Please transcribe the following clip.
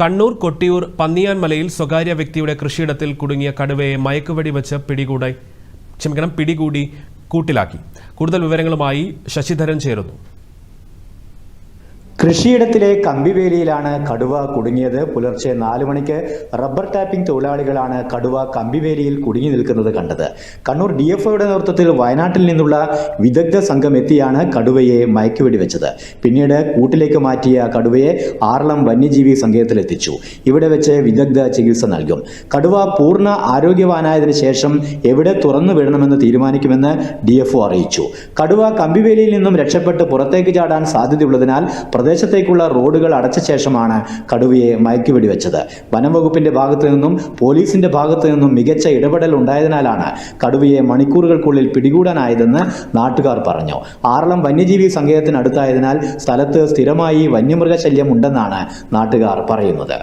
കണ്ണൂർ കൊട്ടിയൂർ പന്നിയാൻമലയിൽ സ്വകാര്യ വ്യക്തിയുടെ കൃഷിയിടത്തിൽ കുടുങ്ങിയ കടുവയെ മയക്കുവെടി വെച്ച് പിടികൂടായി ക്ഷമിക്കണം പിടികൂടി കൂട്ടിലാക്കി. കൂടുതൽ വിവരങ്ങളുമായി ശശിധരൻ ചേരുന്നു. കൃഷിയിടത്തിലെ കമ്പിവേലിയിലാണ് കടുവ കുടുങ്ങിയത്. പുലർച്ചെ നാലു മണിക്ക് റബ്ബർ ടാപ്പിംഗ് തൊഴിലാളികളാണ് കടുവ കമ്പിവേലിയിൽ കുടുങ്ങി നിൽക്കുന്നത് കണ്ടത്. കണ്ണൂർ ഡി എഫ് ഒയുടെ നേതൃത്വത്തിൽ വയനാട്ടിൽ നിന്നുള്ള വിദഗ്ധ സംഘം എത്തിയാണ് കടുവയെ മയക്കുവെടി വെച്ചത് പിന്നീട് കൂട്ടിലേക്ക് മാറ്റിയ കടുവയെ ആറളം വന്യജീവി സങ്കേതത്തിലെത്തിച്ചു ഇവിടെ വെച്ച് വിദഗ്ധ ചികിത്സ നൽകും. കടുവ പൂർണ ആരോഗ്യവാനായതിനു ശേഷം എവിടെ തുറന്നു വിടണമെന്ന് തീരുമാനിക്കുമെന്ന് ഡി അറിയിച്ചു. കടുവ കമ്പിവേലിയിൽ നിന്നും രക്ഷപ്പെട്ട് പുറത്തേക്ക് ചാടാൻ സാധ്യതയുള്ളതിനാൽ പ്രദേശത്തേക്കുള്ള റോഡുകൾ അടച്ച ശേഷമാണ് കടുവയെ മയക്കുവെടി വെച്ചത് വനം വകുപ്പിന്റെ ഭാഗത്തു നിന്നും പോലീസിന്റെ ഭാഗത്തു നിന്നും മികച്ച ഇടപെടൽ ഉണ്ടായതിനാലാണ് കടുവയെ മണിക്കൂറുകൾക്കുള്ളിൽ പിടികൂടാനായതെന്ന് നാട്ടുകാർ പറഞ്ഞു. ആറളം വന്യജീവി സങ്കേതത്തിനടുത്തായതിനാൽ സ്ഥലത്ത് സ്ഥിരമായി വന്യമൃഗശല്യം ഉണ്ടെന്നാണ് നാട്ടുകാർ പറയുന്നത്.